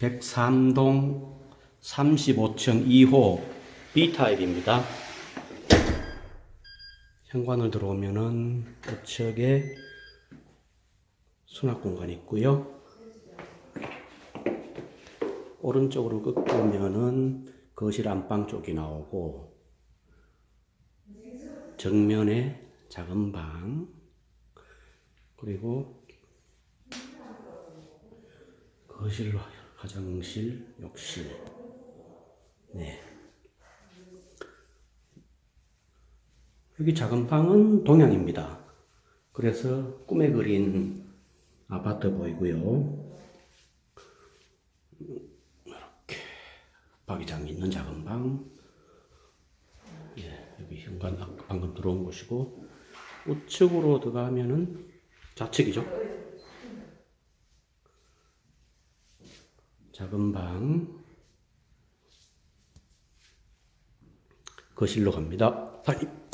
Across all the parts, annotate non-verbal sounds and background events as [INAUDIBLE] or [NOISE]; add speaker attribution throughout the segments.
Speaker 1: 103동 35층 2호 B타입입니다. 현관을 들어오면은 우측에 수납 공간이 있고요. 오른쪽으로 꺾으면은 거실 안방 쪽이 나오고 정면에 작은 방 그리고 거실, 화장실, 욕실 네 여기 작은 방은 동향입니다. 그래서 꿈에 그린 아파트 보이고요. 이렇게 박이장 있는 작은 방. 예, 여기 현관 아- 방금 들어온 곳이고 우측으로 들어가면은 좌측이죠. 작은 방. 거실로 갑니다. 사장님.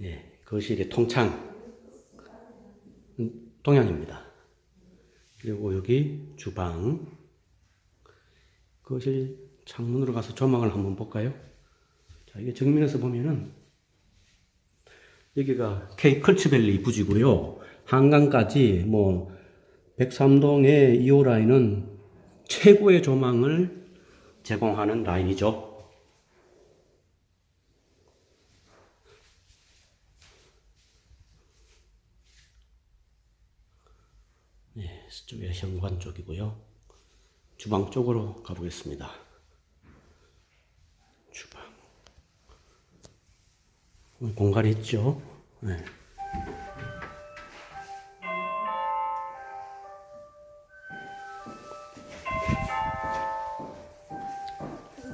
Speaker 1: 예, 거실의 통창 음, 동향입니다. 그리고 여기 주방 거실 창문으로 가서 조망을 한번 볼까요? 자, 이게 정면에서 보면은 여기가 K 컬츠밸리 부지고요. 한강까지 뭐 103동의 2호 라인은 최고의 조망을 제공하는 라인이죠. 네, 이쪽에 현관 쪽이고요. 주방 쪽으로 가보겠습니다. 주방. 어, 공간이 있죠? 네.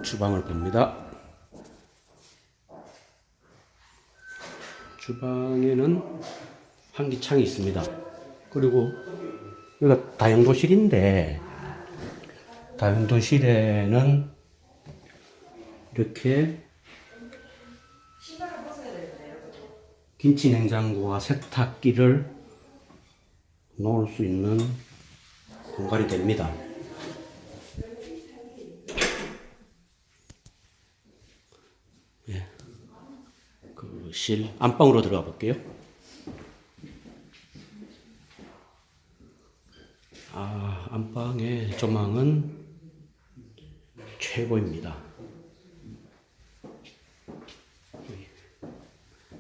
Speaker 1: 주방을 봅니다. 주방에는 환기창이 있습니다. 그리고 여기가 다용도실인데 다용도실에는 이렇게 김치 냉장고와 세탁기를 놓을 수 있는 공간이 됩니다. 예. 그 실 안방으로 들어가 볼게요. 아, 안방의 조망은 최고입니다.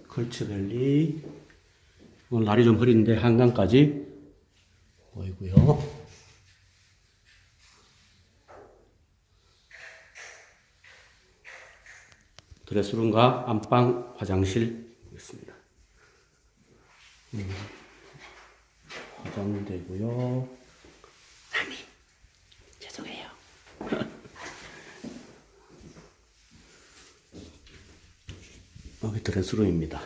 Speaker 1: 걸츠밸리 오늘 날이 좀 흐린데 한강까지 보이고요. 드레스룸과 안방 화장실 있습니다. 음, 화장되고요. 사장님, 죄송해요. [LAUGHS] 여기 드레스룸입니다.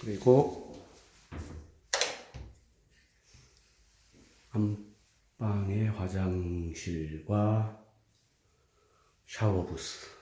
Speaker 1: 그리고 안 방의 화장실과 샤워 부스.